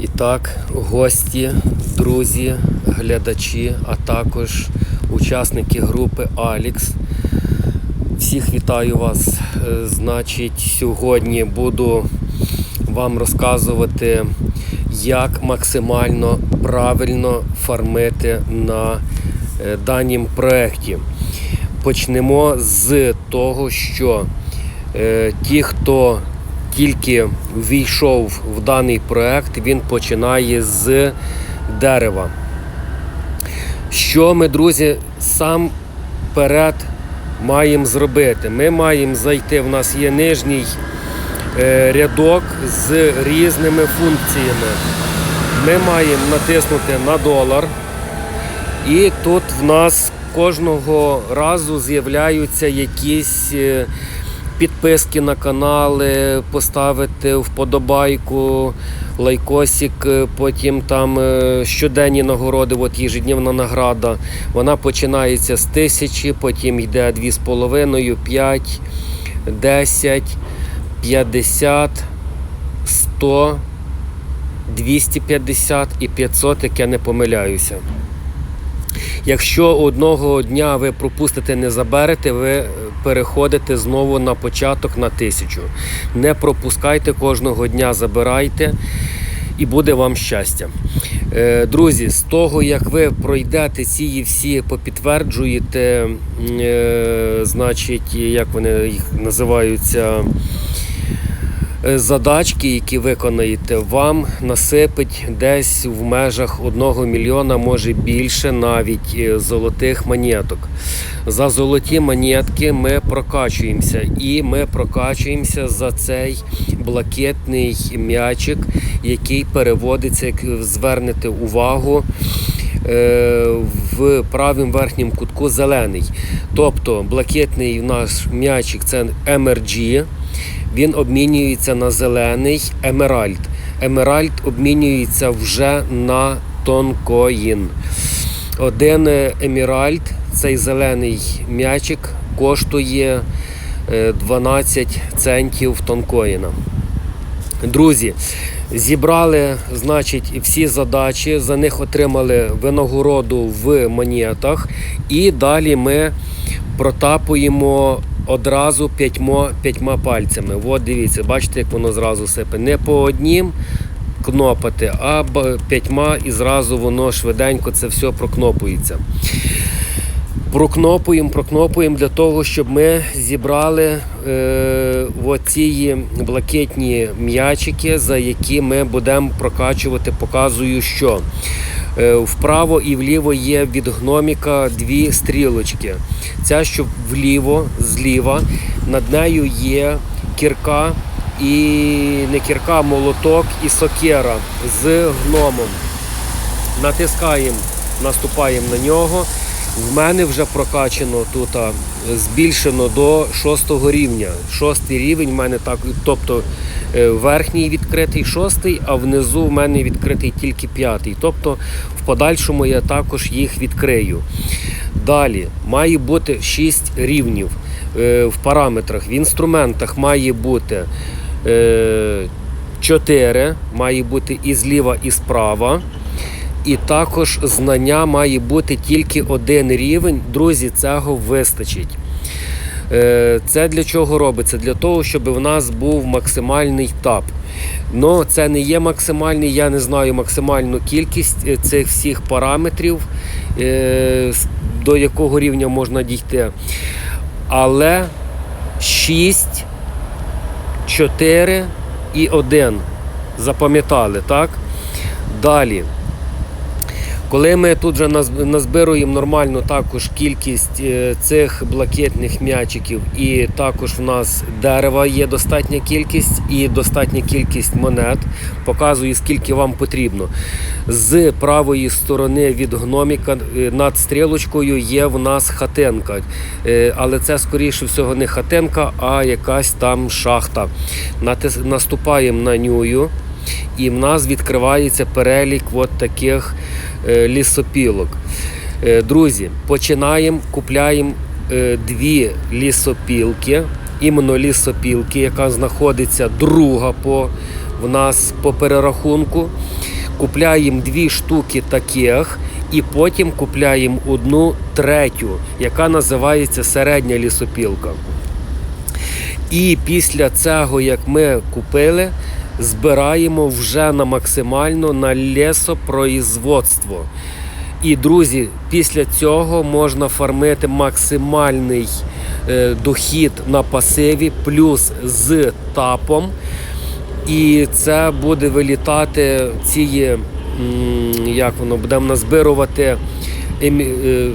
І так, гості, друзі, глядачі, а також учасники групи Алікс. Всіх вітаю вас. Е, Значить, сьогодні буду вам розказувати, як максимально правильно фармити на е, данім проєкті. Почнемо з того, що е, ті, хто тільки ввійшов в даний проект, він починає з дерева. Що ми, друзі, сам перед маємо зробити? Ми маємо зайти, в нас є нижній е, рядок з різними функціями. Ми маємо натиснути на долар. І тут в нас кожного разу з'являються якісь е, підписки на канали, поставити вподобайку, лайкосик, е, потім там е, щоденні нагороди, от ежедневна награда. Вона починається з тисячі, потім йде 2,5, 5, 10, 50, 100, 250 і 500, як я не помиляюся. Якщо одного дня ви пропустите, не заберете, ви переходите знову на початок на тисячу. Не пропускайте кожного дня, забирайте і буде вам щастя. Е, Друзі, з того, як ви пройдете ці всі, попідтверджуєте, е, значить, як вони їх називаються задачки, які виконаєте, вам насипить десь в межах 1 мільйона, може більше навіть е, золотих монеток. За золоті монетки ми прокачуємося і ми прокачуємося за цей блакитний м'ячик, який переводиться, як звернете увагу. е, В правому верхньому кутку зелений. Тобто блакитний наш м'ячик це MRG, він обмінюється на зелений емеральд. Емеральд обмінюється вже на тонкоїн. Один е, емеральд, цей зелений м'ячик, коштує е, 12 центів тонкоїна. Друзі, зібрали значить, всі задачі, за них отримали винагороду в монетах, і далі ми протапуємо одразу п'ятьма, п'ятьма пальцями. От дивіться, бачите, як воно зразу сипе. Не по однім кнопати, а п'ятьма і зразу воно швиденько це все прокнопується. Прокнопуємо, прокнопуємо для того, щоб ми зібрали е, оці блакитні м'ячики, за які ми будемо прокачувати. Показую, що вправо і вліво є від гноміка дві стрілочки. Ця, що вліво, зліва, над нею є кірка і не кірка, молоток і сокера з гномом. Натискаємо, наступаємо на нього. В мене вже прокачано тут збільшено до шостого рівня. Шостий рівень в мене так, тобто е, верхній відкритий шостий, а внизу в мене відкритий тільки п'ятий. Тобто в подальшому я також їх відкрию. Далі має бути 6 рівнів е, в параметрах. В інструментах має бути е, 4, має бути і зліва, і справа. І також знання має бути тільки один рівень. Друзі, цього вистачить. Е, Це для чого робиться? Для того, щоб в нас був максимальний тап. Ну, це не є максимальний, я не знаю максимальну кількість е, цих всіх параметрів, е, до якого рівня можна дійти. Але 6, 4 і 1. Запам'ятали, так? Далі. Коли ми тут вже назбируємо нормальну також кількість е, цих блакитних м'ячиків, і також в нас дерева є достатня кількість і достатня кількість монет, показую скільки вам потрібно. З правої сторони від гноміка е, над стрілочкою є в нас хатинка. Е, Але це скоріше всього не хатинка, а якась там шахта. Наступаємо на нюю і в нас відкривається перелік от таких е, лісопілок. Е, Друзі, починаємо, купляємо е, дві лісопілки, іменно лісопілки, яка знаходиться друга по в нас по перерахунку. купляємо дві штуки таких, і потім купляємо одну третю, яка називається середня лісопілка. І після цього, як ми купили, збираємо вже на максимально на лісопроизводство. І, друзі, після цього можна фармити максимальний е, дохід на пасиві, плюс з тапом. І це буде вилітати ці, як воно, будемо назбирувати е,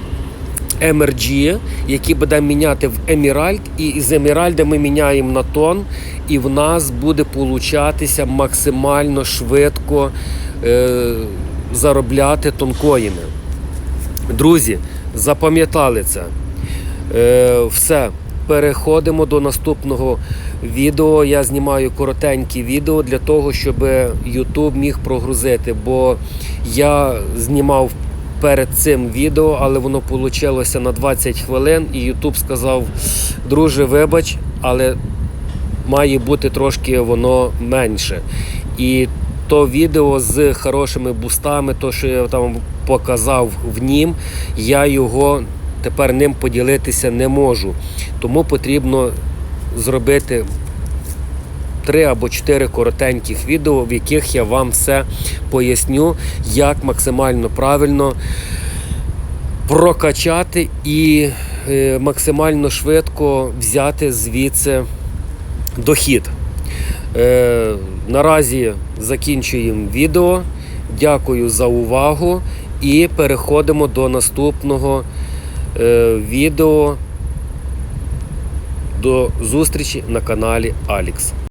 MRG, які будемо міняти в Еміральд, і з Еміральда ми міняємо на тон, і в нас буде получатися максимально швидко е, заробляти тонкоїни. Друзі, запам'ятали це. Е, все, переходимо до наступного відео. Я знімаю коротенькі відео для того, щоб YouTube міг прогрузити, бо я знімав перед цим відео, але воно вийшло на 20 хвилин, і YouTube сказав: друже, вибач, але має бути трошки воно менше. І то відео з хорошими бустами, то, що я там показав в нім, я його тепер ним поділитися не можу. Тому потрібно зробити три або чотири коротеньких відео, в яких я вам все поясню, як максимально правильно прокачати і е, максимально швидко взяти звідси дохід. Е, наразі закінчуємо відео. Дякую за увагу і переходимо до наступного е, відео. До зустрічі на каналі Алікс.